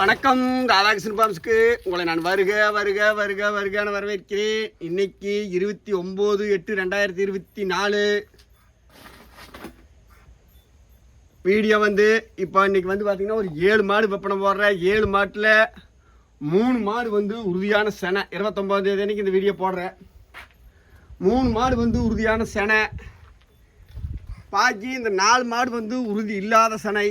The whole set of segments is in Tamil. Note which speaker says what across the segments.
Speaker 1: வணக்கம். ராதாகிருஷ்ணன் பாம்ஸ்க்கு உங்களை நான் வருக வருக வருக வருகான வரவேற்கிறேன். இன்னைக்கு இருபத்தி ஒம்பது எட்டு ரெண்டாயிரத்தி இருபத்தி நாலு. வீடியோ வந்து இப்போ இன்னைக்கு வந்து பார்த்தீங்கன்னா ஒரு ஏழு மாடு விற்பனை போடுறேன் ஏழு மாட்டில் மூணு மாடு வந்து உறுதியான செனை. இருபத்தொம்போது அன்னைக்கு இந்த வீடியோ போடுறேன் மூணு மாடு வந்து உறுதியான செனை. பாக்கி இந்த நாலு மாடு வந்து உறுதி இல்லாத சனை.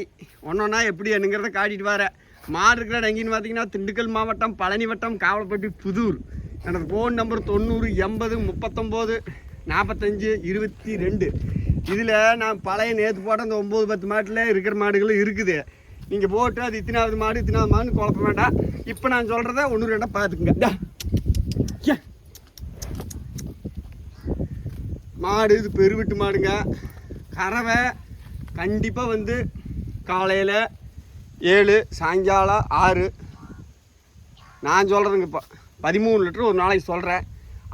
Speaker 1: ஒன்றொன்னா எப்படி என்னங்கிறத காட்டிட்டு வரேன் மாடு இருக்கிற இடம் பார்த்தீங்கன்னா திண்டுக்கல் மாவட்டம் பழனி வட்டம் காவலப்பட்டி புதூர். எனது ஃபோன் நம்பர் தொண்ணூறு எண்பது முப்பத்தொம்போது நாற்பத்தஞ்சு இருபத்தி ரெண்டு. இதில் நான் பழைய நேற்று போட்ட அந்த ஒம்பது பத்து மாட்டில் இருக்கிற மாடுகளும் இருக்குது. நீங்கள் போட்டு அது இத்தனாவது மாடு இத்தனாவது மாடுன்னு குழப்ப வேண்டாம். இப்போ நான் சொல்கிறத ஒன்று ரெண்டாக பார்த்துக்குங்க. மாடு இது பெருவிட்டு மாடுங்க. கறவை கண்டிப்பாக வந்து காலையில் ஏழு சாயங்காலம் ஆறு. நான் சொல்கிறதுங்க இப்போ பதிமூணு லிட்டர் ஒரு நாளைக்கு சொல்கிறேன்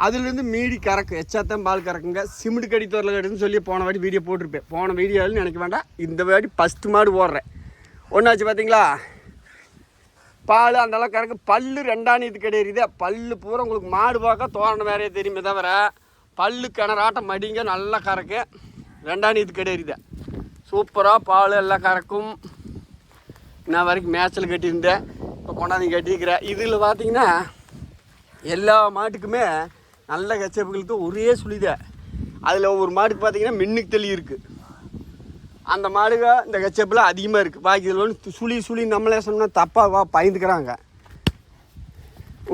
Speaker 1: அதுலேருந்து மீடி கறக்கு எச்சாத்தான் பால் கறக்குங்க. சிமெண்ட் கடி தோரில் கடின்னு சொல்லி போன வாட்டி வீடியோ போட்டிருப்பேன். போன வீடியோவில் நினைக்க வேண்டாம். இந்த வாட்டி ஃபஸ்ட்டு மாடு போடுறேன் ஒன்றாச்சு பார்த்தீங்களா பால் அந்தளவு கறக்கு. பல்லு ரெண்டாணியத்து கிடையாது பல்லு பூரா உங்களுக்கு மாடு பார்க்க தோரணம் வேறையே தெரியுமே தவிர பல்லு கிணறாட்டம் மடிங்க நல்லா கறக்கு. ரெண்டாணியத்து கிடையாது சூப்பராக பால் எல்லாம் கறக்கும். நான் வரைக்கும் மேய்ச்சல் கட்டியிருந்தேன். இப்போ கொண்டாந்து கட்டியிருக்கிறேன். இதில் பார்த்தீங்கன்னா எல்லா மாட்டுக்குமே நல்ல கச்சப்புகளுக்கு ஒரே சுழிதான் அதில் ஒவ்வொரு மாட்டுக்கு பார்த்தீங்கன்னா மின்னுக்கு தெளி இருக்குது அந்த மாடுக இந்த கச்சப்பில் அதிகமாக இருக்குது பாக்கி இதில் வந்து சுழி சுழி நம்மளே சொன்னால் தப்பாக வா பயந்துக்கிறாங்க.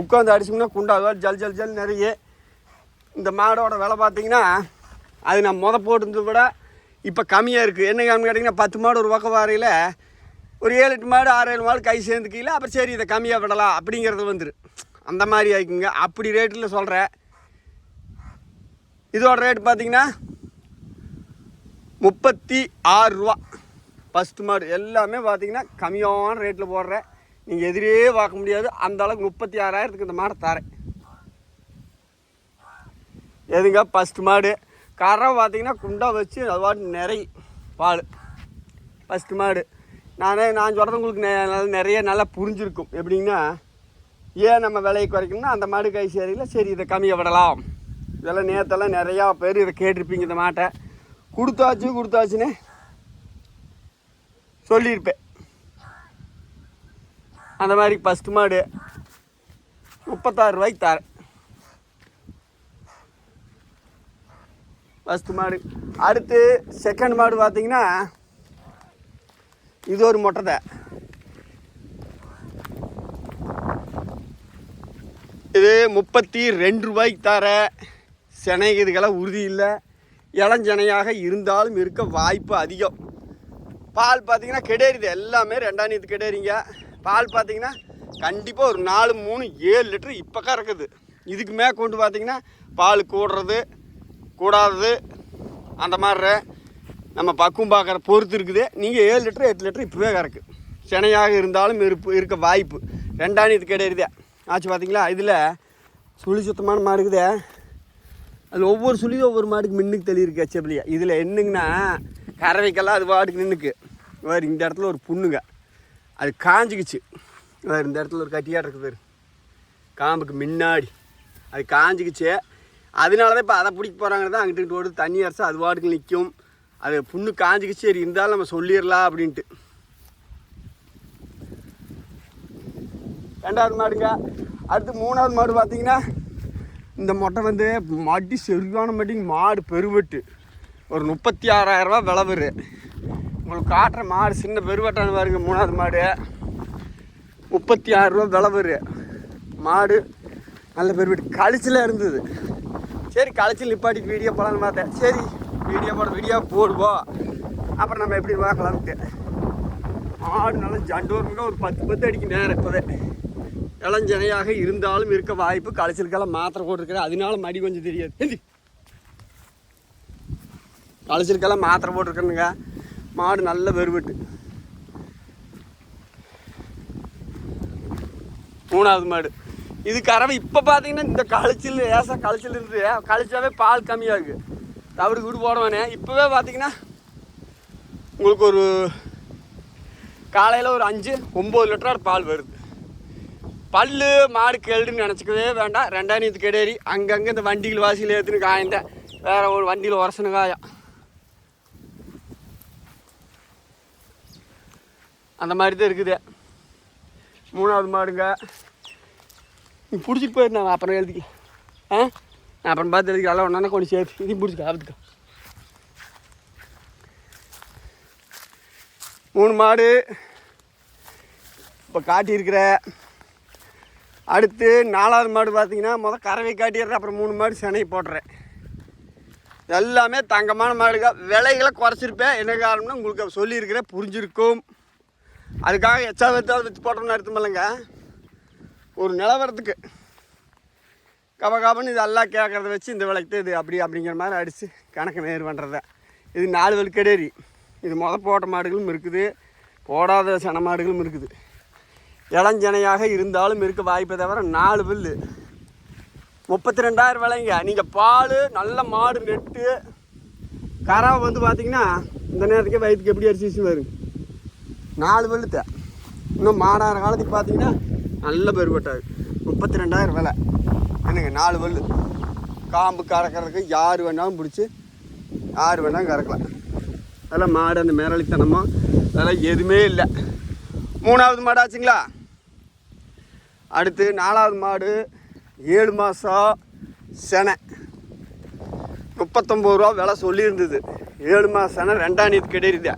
Speaker 1: உட்காந்து அடிச்சோம்னா குண்டாக ஜல் ஜல் ஜல் நிறைய. இந்த மாடோட விலை பார்த்தீங்கன்னா அது நான் முத போட்டிருந்ததை விட இப்போ கம்மியாக இருக்குது என்ன கம்மி கேட்டிங்கன்னா பத்து மாடு ஒரு பக்கம் வரையில் ஒரு ஏழு எட்டு மாடு ஆறு ஏழு மாடு கை சேர்ந்துக்கல அப்புறம் சரி இதை கம்மியாக விடலாம். அப்படிங்கிறது வந்துரு. அந்த மாதிரி ஆயிக்குங்க. அப்படி ரேட்டில் சொல்கிறேன் இதோட ரேட் பார்த்தீங்கன்னா முப்பத்தி ஆறு ரூபா. ஃபஸ்ட்டு மாடு. எல்லாமே பார்த்தீங்கன்னா கம்மியான ரேட்டில் போடுறேன் நீங்கள் எதிரே பார்க்க முடியாது. அந்த அளவுக்கு முப்பத்தி ஆறாயிரத்துக்கு இந்த மாடை தரேன். எதுங்க? ஃபஸ்ட்டு மாடு. கரை பார்த்தீங்கன்னா குண்டா வச்சு அது நிறைய பால். ஃபஸ்ட்டு மாடு. நானே நான் சொல்கிறது உங்களுக்கு நெ- நிறைய நல்லா புரிஞ்சிருக்கும். எப்படின்னா ஏன் நம்ம விலையை குறைக்கணும்னா அந்த மாடு கை சரியில்லை சரி இதை கம்மியாக விடலாம். இதெல்லாம் நேற்றெல்லாம் நிறையா பேர் இதை கேட்டிருப்பீங்க இந்த மாட்டை. கொடுத்தாச்சு கொடுத்தாச்சுன்னு சொல்லியிருப்பேன். அந்த மாதிரி ஃபஸ்ட்டு மாடு முப்பத்தாறு ரூபாய்க்கு தரேன். ஃபஸ்ட்டு மாடு. அடுத்து செகண்ட் மாடு பார்த்தீங்கன்னா இது ஒரு மொட்டை இது முப்பத்தி ரெண்டு ரூபாய்க்கு தர சினை இதுக்கெல்லாம் உறுதி இல்லை. இளஞ்சனையாக இருந்தாலும் இருக்க வாய்ப்பு அதிகம். பால் பார்த்தீங்கன்னா கெடேரிது எல்லாமே ரெண்டாயிரத்து கெடேறிங்க பால் பார்த்தீங்கன்னா கண்டிப்பாக ஒரு நாலு மூணு ஏழு லிட்டரு இப்போ கறக்குது இதுக்கு மே கொண்டு பார்த்தீங்கன்னா பால் கூடுறது கூடாதது அந்த மாதிரி நம்ம பக்குவம் பார்க்குற பொறுத்து இருக்குது. நீங்கள் ஏழு லிட்டர் எட்டு லிட்டர் இப்போவே கறக்கு. சென்னையாக இருந்தாலும் இருப்பு இருக்க வாய்ப்பு. ரெண்டாயிரத்து கிடையாது ஆச்சு பார்த்தீங்களா இதில் சுழி சுத்தமான மாடு இருக்குது. அது ஒவ்வொரு சுழியும் ஒவ்வொரு மாடுக்கு மின்னுக்கு தெளி இருக்கு இதில் என்னங்கன்னா கறவைக்கெல்லாம் அது பாட்டுக்கு நின்றுக்கு வேறு இந்த இடத்துல ஒரு புண்ணுங்க. அது காஞ்சிக்குச்சு. வேறு இந்த இடத்துல ஒரு கட்டியாக இருக்குது பேர். காம்புக்கு முன்னாடி. அது காஞ்சிக்குச்சு. அதனால தான் இப்போ அதை பிடிக்க போகிறாங்க தான் அங்கிட்டு ஓடுது. தண்ணி அரைச்சா அது பாட்டுக்கு நிற்கும் அது புண்ணு காஞ்சிக்கு சரி இருந்தாலும் நம்ம சொல்லிடலாம் அப்படின்ட்டு. ரெண்டாவது மாடுங்க. அடுத்து மூணாவது மாடு பார்த்தீங்கன்னா இந்த மொட்டை வந்து மடி செருவான மடிங்க மாடு பெருவெட்டு. ஒரு முப்பத்தி ஆறாயிரரூபா விலை வரும் உங்களுக்கு காட்டுற மாடு சின்ன பெருவட்டான பாருங்க மூணாவது மாடு. முப்பத்தி ஆறுரூவா விலை வரும் மாடு நல்ல பெருவெட்டு. கழிச்சில் இருந்தது. சரி கழிச்சில் நிப்பாட்டிட்டு வீடியோ போகலான்னு பார்த்தேன். சரி. வீடியோ போட வீடியோ போடுவோம் அப்புறம் நம்ம எப்படி பார்க்கலான்ட்டு மாடு நல்லா ஜண்டோருங்க ஒரு பத்து பத்து அடிக்கு நேரம் இப்போதே இளஞ்சனையாக இருந்தாலும் இருக்க வாய்ப்பு களைச்சலுக்கெல்லாம் மாத்திரை போட்டிருக்கிறேன். அதனால மடி கொஞ்சம் தெரியாது. ஹிந்தி களைச்சலுக்கெல்லாம் மாத்திரை போட்டிருக்கேனுங்க மாடு நல்ல வெறுவெட்டு. மூணாவது மாடு. இது கறவை. இப்போ பார்த்தீங்கன்னா இந்த களைச்சல் ஏசா களைச்சல் இருந்து கழிச்சாவே பால் கம்மியாகுது. தவிடு கூடு போடுவானே. இப்போவே பார்த்தீங்கன்னா உங்களுக்கு ஒரு காலையில் ஒரு அஞ்சு ஒம்பது லிட்டர் பால் வருது. பல்லு மாடு கெல்டுன்னு நினச்சிக்கவே வேண்டாம். ரெண்டாயிரத்து கெடேரி அங்கங்கே இந்த வண்டிகள் வாசியில் ஏற்றுன்னு காய்ந்தேன் வேறு ஒரு வண்டியில் உரசனு காயம். அந்த மாதிரி தான் இருக்குது. மூணாவது மாடுங்க. நீ பிடிச்சிட்டு போயிருந்தாங்க அப்புறம் எழுதிக்க ஆ? நான் அப்புறம் பார்த்து எதுக்கு நல்லா ஒன்றா கொஞ்சம் சேர்த்து இதையும் பிடிச்சிக்க ஆபத்துக்கா மூணு மாடு. இப்போ காட்டியிருக்கிற அடுத்து நாலாவது மாடு பார்த்தீங்கன்னா முதல் கறவை காட்டிடுறேன் அப்புறம் மூணு மாடு சினை போடுறேன் எல்லாமே தங்கமான மாடுக்கா விலைகளை குறைச்சிருப்பேன். என்ன காரணம்னா உங்களுக்கு சொல்லியிருக்கிறேன் புரிஞ்சிருக்கும். அதுக்காக எச்சா வச்சாலும் வச்சு போட்டோம்னு அர்த்தம் இல்லைங்க. ஒரு நிலவரத்துக்கு. கப கபன்னு இது எல்லாம் கேட்குறத வச்சு இந்த விலைக்கு இது அப்படி அப்படிங்கிற மாதிரி அடித்து கணக்கு நேர் பண்ணுறத இது நாலு வலி கிடையாது இது முத போட்ட மாடுகளும் இருக்குது. போடாத சன மாடுகளும் இருக்குது. இளஞ்சனையாக இருந்தாலும் இருக்க வாய்ப்பை தவிர நாலு பில்லு. முப்பத்தி ரெண்டாயிரம் விலைங்க. நீங்கள் பால் நல்ல மாடு நெட்டு கறவை வந்து பார்த்தீங்கன்னா இந்த நேரத்துக்கே வயிற்றுக்கு எப்படி அரிசி வரும். நாலு வெளுத்த இன்னும் மாடார காலத்துக்கு பார்த்தீங்கன்னா நல்ல பெருபட்டாது முப்பத்தி ரெண்டாயிரம் விலை. என்னங்க நாலு வல் காம்பு கறக்கிறதுக்கு யார் வேணாலும் பிடிச்சி யார் வேணாலும் கறக்கலாம். அதெல்லாம் மாடு அந்த மேரளித்தனமோ அதெல்லாம் எதுவுமே இல்லை. மூணாவது மாடு ஆச்சுங்களா? அடுத்து நாலாவது மாடு ஏழு மாதம் செனை. முப்பத்தொம்பது ரூபா விலை சொல்லியிருந்தது. ஏழு மாதம் செனை ரெண்டாம் நீதி கிடையாது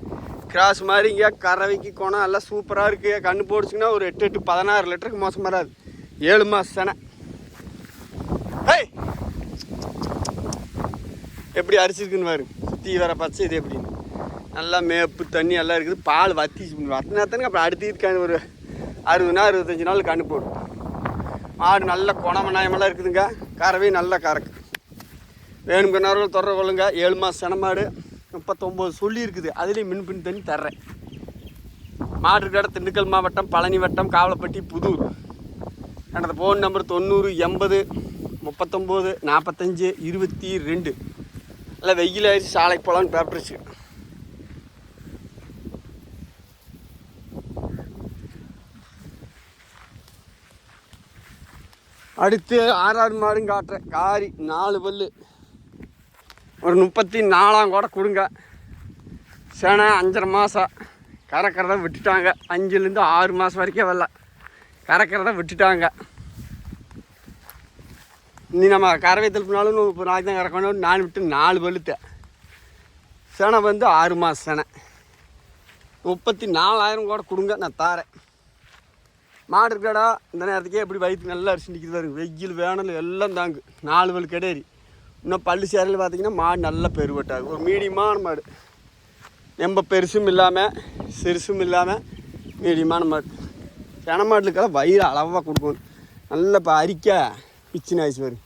Speaker 1: கிராஸ் மாதிரி இங்கே கறவைக்கு குணம் எல்லாம் சூப்பராக இருக்குது கண்ணு போடுச்சுங்கன்னா ஒரு எட்டு எட்டு பதினாறு லிட்டருக்கு மோசம் வராது. ஏழு மாதம் செனை. எப்படி அரிசிருக்குன்னு பாரு. சுற்றி வர பச்சை இது எப்படின்னு நல்லா மேப்பு தண்ணி எல்லாம் இருக்குது. பால் வத்தி வத்தினாத்தானே அப்புறம் அடுத்து ஒரு அறுபது நாள் அறுபத்தஞ்சு நாள் கண்ணு போடும். மாடு நல்ல குணமநாயமெல்லாம் இருக்குதுங்க. கறவை நல்லா கறக்கு. வேணுங்கிறவர்கள் தொடர கொள்ளுங்க. ஏழு மாதம் செனமாடு முப்பத்தொம்போது சொல்லி இருக்குது. அதுலேயும் மின் பின் தண்ணி தர்றேன். மாடு இருக்கிற திண்டுக்கல் மாவட்டம் பழனி வட்டம் காவலப்பட்டி புதூர். எனது ஃபோன் நம்பர் தொண்ணூறு எண்பது முப்பத்தொம்போது நாற்பத்தஞ்சு இருபத்தி ரெண்டு. இல்லை வெயில் ஆயிடுச்சு சாலைக்கு போகலான்னு பேப்பரிச்சு அடுத்து ஆறாறு மாடும் காட்டுறேன். காரி நாலு பல்லு. ஒரு முப்பத்தி நாலாம் கூட கொடுங்க. சேனை அஞ்சரை மாதம் கறக்கிறத விட்டுட்டாங்க. அஞ்சுலேருந்து ஆறு மாதம் வரைக்கும் வரல. கறக்கிறத விட்டுட்டாங்க. நீ நம்ம கறவை திருப்பினாலும் இப்போ நாளைக்கு தான் கறக்கணும் நான் விட்டு நாலு பழுத்த சனை வந்து ஆறு மாதம் செனை. முப்பத்தி நாலாயிரம் கூட கொடுங்க நான் தாரேன். மாடு இருக்கடா இந்த நேரத்துக்கே எப்படி வயிற்று நல்லா அரிசி நிற்கிது பாருங்க. வெயில் வேணல் எல்லாம் தாங்கு. நாலு பல் கிடையாது இன்னும் பள்ளி சேரில் பார்த்தீங்கன்னா மாடு நல்லா பெருவட்டாகும் ஒரு மீடியமான மாடு. ரொம்ப பெருசும் இல்லாமல் சிறுசும் இல்லாமல் மீடியமான மாடு. சென மாட்டுக்கெல்லாம் வயிறு அளவாக கொடுக்கணும். நல்லா இப்போ அரிக்க பிச்சின் ஆயிடுச்சு வரும்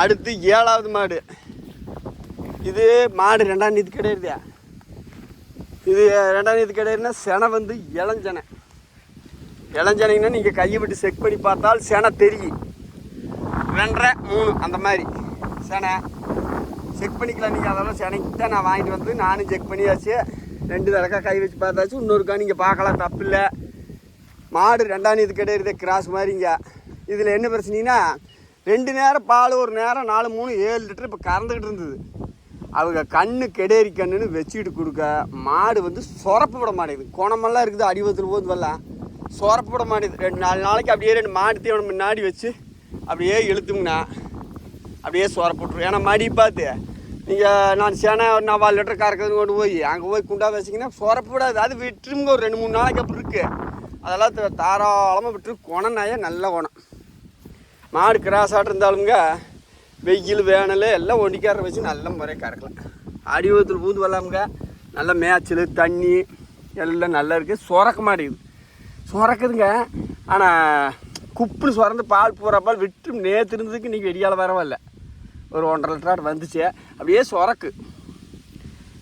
Speaker 1: அடுத்து ஏழாவது மாடு. இது மாடு ரெண்டாம் நீத்து கிடையாது இது ரெண்டாம் நீத்து கிடையாதுன்னா செனை வந்து இளஞ்சனை. இளஞ்சனைங்கன்னா நீங்கள் கையை விட்டு செக் பண்ணி பார்த்தால் செனை தெரியும். ரெண்டரை மூணு அந்த மாதிரி. செனை. செக் பண்ணிக்கலாம் நீங்கள் அதெல்லாம் செனைக்கு தான் நான் வாங்கிட்டு வந்து நானும் செக் பண்ணியாச்சு. ரெண்டு தடக்கா கை வச்சு பார்த்தாச்சு. இன்னொருக்கா நீங்கள் பார்க்கலாம். தப்பு இல்லை. மாடு ரெண்டாம் இது கிடையாது கிராஸ் மாதிரிங்க. இதில் என்ன பிரச்சனைனா ரெண்டு நேரம் பால் ஒரு நேரம் நாலு மூணு ஏழு லிட்டர் இப்போ கறந்துக்கிட்டு இருந்தது. அவங்க கண்ணு கெடேரி கண்ணுன்னு வச்சுக்கிட்டு கொடுக்க மாடு வந்து சொரப்பு விட மாட்டேங்குது. குணமெல்லாம் இருக்குது அடிவத்தில் போது வரலாம் சொரப்பு விட மாட்டேங்குது. ரெண்டு நாலு நாளைக்கு அப்படியே ரெண்டு மாடு தீவனம் முன்னாடி வச்சு அப்படியே இழுத்துங்கண்ணா அப்படியே சொரப்பு விட்ருவோம் ஏன்னா மடி பார்த்து நீங்கள் நான் சேனை ஒரு நாலு லிட்டர் கறக்குதுன்னு கொண்டு போய் அங்கே போய் குண்டா வச்சிங்கன்னா சொரப்பு விடாது. அது விட்டுருங்க ஒரு ரெண்டு மூணு நாளைக்கு அப்படி இருக்குது அதெல்லாம் தாராளமாக விட்டு குணம்னாயே நல்ல குணம். மாடு கிராஸாட்டு இருந்தாலுங்க வெயில் வேனல் எல்லாம் ஒண்டிக்கார வச்சு நல்ல முறையாக கறக்கலாம். அடிவத்தில் பூந்து வரலாமுங்க. நல்ல மேய்ச்சல் தண்ணி எல்லாம் நல்லா இருக்குது சுரக்க மாட்டேங்குது சுரக்குதுங்க. ஆனால் குப்புன்னு சுரந்து பால் பூரா பால் விட்டு நேற்று இருந்ததுக்கு இன்றைக்கி வெடியால் வரவில்ல ஒரு ஒன்றரை லிட்டராட் வந்துச்சு. அப்படியே சுரக்கு.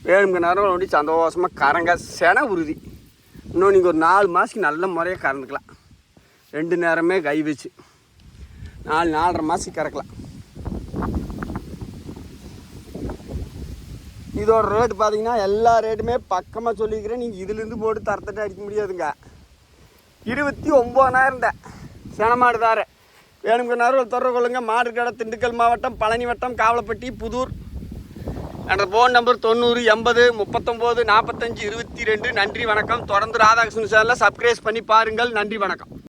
Speaker 1: வேணுங்க நேரம் ஒண்டி சந்தோஷமாக கரங்க சென உறுதி. இன்னும் நீங்கள் ஒரு நாலு மாதத்துக்கு நல்ல முறையாக கறந்துக்கலாம். ரெண்டு நேரமே கை வச்சு. நாலு நாலரை மாதத்துக்கு கறக்கலாம். இதோட ரேட்டு பார்த்தீங்கன்னா எல்லா ரேட்டுமே பக்கமாக சொல்லிக்கிறேன் நீங்கள் இதுலேருந்து போட்டு தரத்தட்டு அடிக்க முடியாதுங்க. இருபத்தி ஒம்பதாயிரம் தான். செனமாடு தார. வேணுங்கிறனாரும் தொடர்பு கொள்ளுங்க. மாடு கடை திண்டுக்கல் மாவட்டம் பழனி வட்டம் காவலப்பட்டி புதூர். எனது ஃபோன் நம்பர் தொண்ணூறு எண்பது முப்பத்தொம்போது நாற்பத்தஞ்சு இருபத்தி ரெண்டு. நன்றி வணக்கம். தொடர்ந்து ராதாகிருஷ்ணன் சேனலில் சப்ஸ்கிரைப் பண்ணி பாருங்கள். நன்றி வணக்கம்.